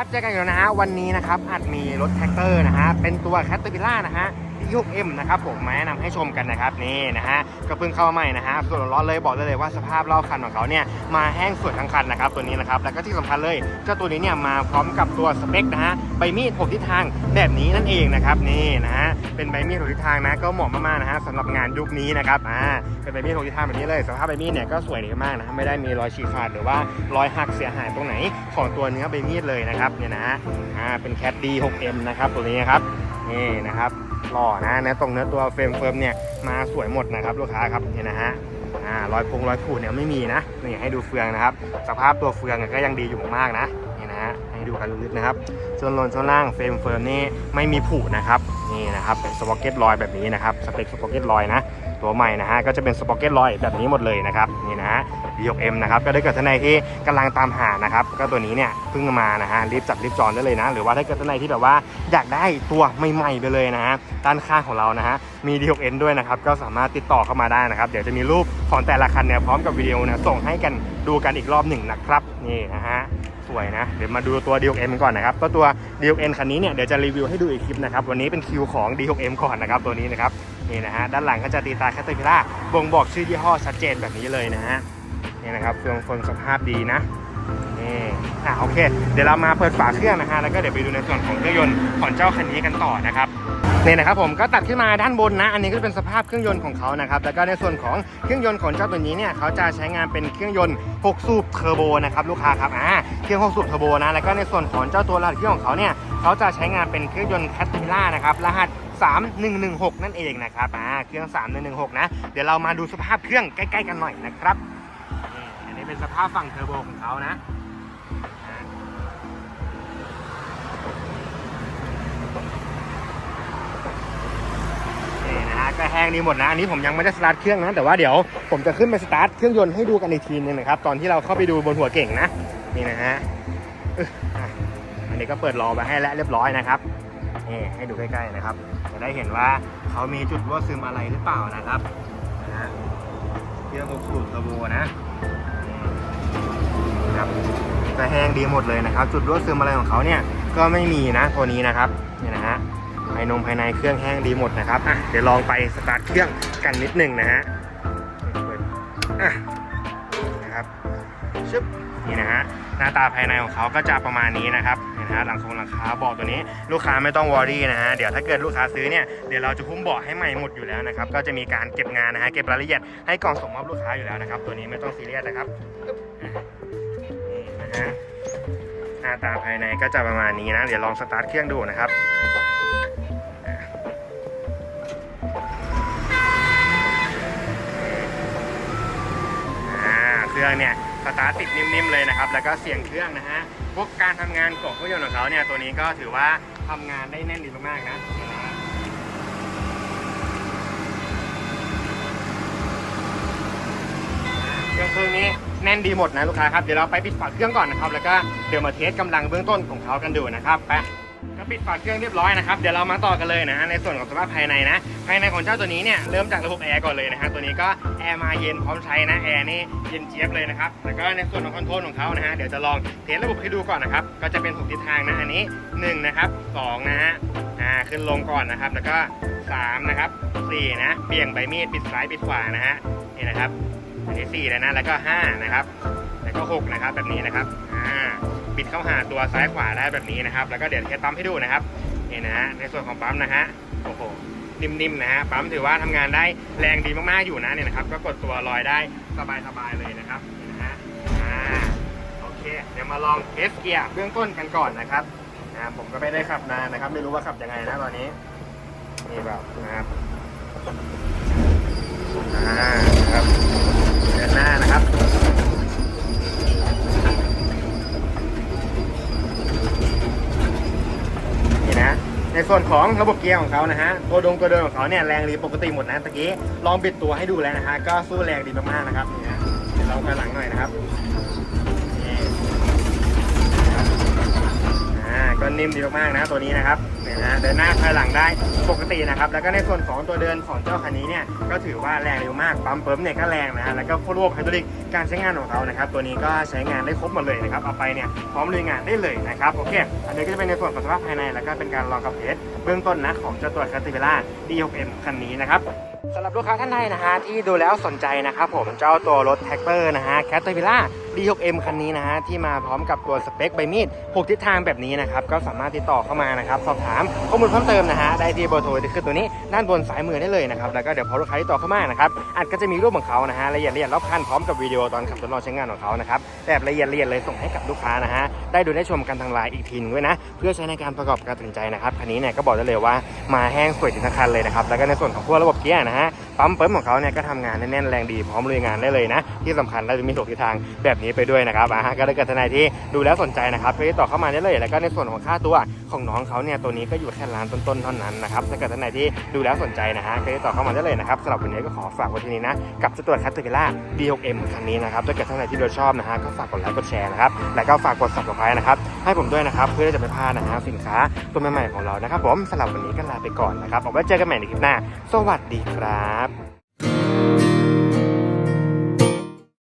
ับเจอกันอีกแล้วนะฮะ วันนี้นะครับ อาจมีรถแท็กเตอร์นะฮะ เป็นตัวแคตเตอร์พิล่านะฮะ ที่ 6M นะครับผมมาแนะนำให้ชมกันนะครับนี่นะฮะก็เพิ่งเข้ามาใหม่นะฮะสดร้อนเลยบอกได้เลยว่าสภาพรอบคันของเขาเนี่ยมาแห้งสวยทั้งคันนะครับตัวนี้นะครับแล้วก็ที่สำคัญเลยเจ้าตัวนี้เนี่ยมาพร้อมกับตัวสเปคนะฮะใบมีดหกทิศทางแบบนี้นั่นเองนะครับนี่นะฮะเป็นใบมีดหกทิศทางนะก็เหมาะมากๆนะฮะสำหรับงานยุคนี้นะครับอ่าเป็นใบมีดหกทิศทางแบบนี้เลยสภาพใบมีดเนี่ยก็สวยดีมากนะฮะไม่ได้มีรอยฉีกขาดหรือว่ารอยหักเสียหายตรงไหนของตัวเนื้อใบมีดเลยนะครับเนี่ยนะฮะอ่าเป็นแคดดี 6M นะครับตัวนี้นะครับนี่นะครับ หล่อนะเนื้อตรงเนื้อตัวเฟรมเฟิร์มเนี่ยมาสวยหมดนะครับลูกค้าครับเนี่นะฮะอ่ารอยพงรอยขูดเนี่ยไม่มีนะนี่ให้ดูเฟืองนะครับ สภาพตัวเฟืองก็ยังดีอยู่มากๆนะนี่นะฮะให้ดูกันลึกๆนะครับส่วนลนส่วนล่างเฟรมเฟิร์มนี่ไม่มีผุนะครับนี่นะครับเป็นสปอเก็ตลอยแบบนี้นะครับสเปคสปอเก็ตลอยนะ ตัวใหม่นะฮะก็จะเป็นสป็อกเก็ตลอยแบบนี้หมดเลยนะครับนี่นะฮะ D6M นะครับก็ได้เกิดท่านใดที่กำลังตามหานะครับก็ตัวนี้เนี่ยเพิ่งมานะฮะรีบจับรีบจองได้เลยนะ หรือว่าถ้าเกิดท่านใดที่แบบว่าอยากได้ตัวใหม่ๆไปเลยนะฮะด้านข้างของเรานะฮะมี D6M ด้วยนะครับก็สามารถติดต่อเข้ามาได้นะครับเดี๋ยวจะมีรูปของแต่ละคันเนี่ยพร้อมกับวิดีโอนี่ยส่งให้กันดูกันอีกรอบหนึ่งนะครับนี่นะฮะสวยนะเดี๋ยวมาดูตัว D6M ก่อนนะครับก็ตัว D6M คันนี้เนี่ยเดี๋ยวจะรีวิวให้ดูอีกคลิปนะครับวันนี้เป็นคิวของ D6M ก่อนนะครับตัวนี้นะครับ นี่นะฮะด้านหลังก็จะตีตาแคตเตอร์พิล่าบ่งบอกชื่อยี่ห้อชัดเจนแบบนี้เลยนะฮะนี่นะครับเฟืองฟนสภาพดีนะนี่อะโอเค เดี๋ยวเรามาเปิดฝาเครื่องนะฮะแล้วก็เดี๋ยวไปดูในส่วนของเครื่องยนต์ของเจ้าคันนี้กันต่อนะครับนี่นะครับผมก็ตัดขึ้นมาด้านบนนะ อันนี้ก็เป็นสภาพเครื่องยนต์ของเขานะครับแล้วก็ในส่วนของเครื่องยนต์ของเจ้าตัวนี้เนี่ยเขาจะใช้งานเป็นเครื่องยนต์ 6 สูบเทอร์โบนะครับลูกค้าครับอ่าเครื่อง 6 สูบเทอร์โบนะแล้วก็ในส่วนของเจ้าตัวรหัสเครื่องของเขาเนี่ยเขาจะใช้งานเป็นเครื่องยนต์แคทติล่านะครับรหัส 3116 นั่นเองนะครับอ่าเครื่อง 3116 นะ เดี๋ยวเรามาดูสภาพเครื่องใกล้ๆกันหน่อยนะครับอันนี้เป็นสภาพฝั่งเทอร์โบของเขานะนี่นะฮะก็แห้งดีหมดนะ อันนี้ผมยังไม่ได้สตาร์ทเครื่องนะ แต่ว่าเดี๋ยวผมจะขึ้นไปสตาร์ทเครื่องยนต์ให้ดูกันอีกทีนึงนะครับ ตอนที่เราเข้าไปดูบนหัวเก่งนะ นี่นะฮะอึ๊ะอะอันนี้ก็เปิดรอไปให้แล้วเรียบร้อยนะครับ นี่ให้ดูใกล้ๆนะครับ จะได้เห็นว่าเขามีจุดรั่วซึมอะไรหรือเปล่านะครับเครื่องอบสูตรเทอร์โบนะนะครับก็แห้งดีหมดเลยนะครับ จุดรั่วซึมอะไรของเขาเนี่ยก็ไม่มีนะตัวนี้นะครับนี่นะฮะภายนงภายในเครื่องแห้งดีหมดนะครับอะเดี๋ยวลองไปสตาร์ทเครื่องกันนิดหนึ่งนะฮะเปิดอะนะครับชึบนี่นะฮะหน้าตาภายในของเขาก็จะประมาณนี้นะครับ ฮะหลังทรงหลังคาเบาะตัวนี้ลูกค้าไม่ต้องวอรี่นะฮะเดี๋ยวถ้าเกิดลูกค้าซื้อเนี่ยเดี๋ยวเราจะหุ้มเบาะให้ใหม่หมดอยู่แล้วนะครับก็จะมีการเก็บงานนะฮะเก็บรายละเอียดให้กล่องส่งมอบลูกค้าอยู่แล้วนะครับตัวนี้ไม่ต้องซีเรียสนะครับนี่นะฮะหน้าตาภายในก็จะประมาณนี้นะ เดี๋ยวลองสตาร์ทเครื่องดูนะครับเครื่องเนี่ย สตาร์ทติดนิ่มๆเลยนะครับ แล้วก็เสียงเครื่องนะฮะ พวกการทำงานของเครื่องยนต์ของเขาเนี่ยตัวนี้ก็ถือว่าทำงานได้แน่นดีมากๆนะเครื่องเครื่องนี้แน่นดีหมดนะลูกค้าครับ เดี๋ยวเราไปปิดฝาเครื่องก่อนนะครับ แล้วก็เดี๋ยวมาเทสกำลังเบื้องต้นของเขากันดูนะครับไป ปิดฝาเครื่องเรียบร้อยนะครับ เดี๋ยวเรามาต่อกันเลยนะฮะในส่วนของสภาพภายในนะ ภายในของเจ้าตัวนี้เนี่ย เริ่มจากระบบแอร์ก่อนเลยนะฮะ ตัวนี้ก็แอร์มาเย็นพร้อมใช้นะ แอร์นี่เย็นเจี๊ยบเลยนะครับ แล้วก็ในส่วนของคอนโทรลของเขานะฮะ เดี๋ยวจะลองเทสระบบให้ดูก่อนนะครับ ก็จะเป็นหกทิศทางนะ อันนี้หนึ่งนะครับสองนะฮะ อ่า ขึ้นลงก่อนนะครับ แล้วก็สามนะครับสี่นะเบี่ยงใบมีดปิดซ้ายปิดขวานะฮะ นี่นะครับ อันนี้สี่แล้วนะ แล้วก็ห้านะครับ แล้วก็หกนะครับ แบบนี้นะครับ อ่า บิดเข้าหาตัวซ้ายขวาได้แบบนี้นะครับ แล้วก็เดี๋ยวเทสปั๊มให้ดูนะครับนี่นะฮะในส่วนของปั๊มนะฮะโอ้โหนิ่มๆนะฮะปั๊มถือว่าทำงานได้แรงดีมากๆอยู่นะเนี่ยนะครับ ก็กดตัวลอยได้สบายๆเลยนะครับนี่นะฮะอ่าโอเค เดี๋ยวมาลองเทสเกียร์เบื้องต้นกันก่อนนะครับอ่าผมก็ไม่ได้ขับนานนะครับ ไม่รู้ว่าขับยังไงนะตอนนี้นี่แบบนะครับอ่าครับเดินหน้านะครับ นี่นะ ใน ส่วนของระบบเกียร์ของเขานะฮะตัวดงตัวเดินของเขาเนี่ยแรงดีปกติหมดนะตะกี้ลองบิดตัวให้ดูแล้วนะฮะก็สู้แรงดีมากๆนะครับนี่ฮะเดี๋ยวเราไปหลังหน่อยนะครับนี่นะครับอ่าก็นิ่มดีมากๆนะตัวนี้นะครับเนี่ยนะเดินหน้าถอยหลังได้ปกตินะครับ แล้วก็ในส่วนของตัวเดินของเจ้าคันนี้เนี่ยก็ถือว่าแรงเร็วมากปั๊มเปิมเนี่ยก็แรงนะฮะแล้วก็พวกระบบไฮดรอลิกการใช้งานของเขานะครับ ตัวนี้ก็ใช้งานได้ครบหมดเลยนะครับเอาไปเนี่ยพร้อมลุยงานได้เลยนะครับโอเคอันนี้ก็จะเป็นในส่วนของสภาพภายใน แล้วก็เป็นการลองกับเทสเบื้องต้นนะของเจ้าตัว c a t i v ิล่า D6M คันนี้นะครับสำหรับลูกค้าท่านใดนะฮะที่ดูแล้วสนใจนะครับผมเจ้าตัวรถแท็กเตอร์นะฮะ c a t i v ิล่า D6M คันนี้นะฮะที่มาพร้อมกับตัวสเปคใบมีด 6 ทิศทางแบบนี้นะครับก็สามารถติดต่อเข้ามานะครับสอบถามข้อมูลเพิ่มเติมนะฮะได้ที่เบอร์โทรที่ขึ้นตัวนี้ด้านบนซ้ายมือได้เลยนะครับแล้วก็เดี๋ยวพอลูกค้าติดต่อเข้ามานะครับอาจก็จะมีรูปของเขานะฮะละเอียดละเอียดรอบคันพร้อมกับวิดีโอตอนขับทดลองใช้งานของเขานะครับแบบละเอียดละเอียดเลยส่งให้กับลูกค้านะฮะได้ดูได้ชมกันทางไลน์อีกทีนึงด้วยนะเพื่อใช้ในการประกอบการตัดสินใจนะครับคันนี้เนี่ยก็บอกได้เลยว่ามาแห้งสวยถึงทั้งคันเลยนะครับแล้วก็ในส่วนของพวกระบบเกียร์นะฮะ ปั๊มเปิมของเขาเนี่ยก็ทำงานแน่นแรงดีพร้อมลุยงานได้เลยนะ ที่สำคัญเราจะมีหลบทิศทางแบบนี้ไปด้วยนะครับอ่าก็ได้เกิดทนายที่ดูแล้วสนใจนะครับก็ติดต่อเข้ามาได้เลย แล้วก็ในส่วนของค่าตัวของน้องเขาเนี่ยตัวนี้ก็อยู่แค่ล้านต้นๆเท่านั้นนะครับถ้าเกิดทนายที่ดูแล้วสนใจนะฮะก็ติดต่อเข้ามาได้เลยนะครับสำหรับวันนี้ก็ขอฝากไว้ที่นี้นะกับตัวคัตเตอร์ล่า D6M คันนี้นะครับถ้าเกิดท่านไหนที่ดูชอบนะฮะก็ฝากกดไลค์กดแชร์นะครับแล้วก็ฝากกด subscribe นะครับให้ผมด้วยนะครับเพื่อที่จะไม่พลาดนะฮะสินค้าตัวใหม่ๆของเรานะครับผมสำหรับวันนี้ก็ลาไปก่อนนะครับเอาไว้เจอกันใหม่ในคลิปหน้า สวัสดีครับ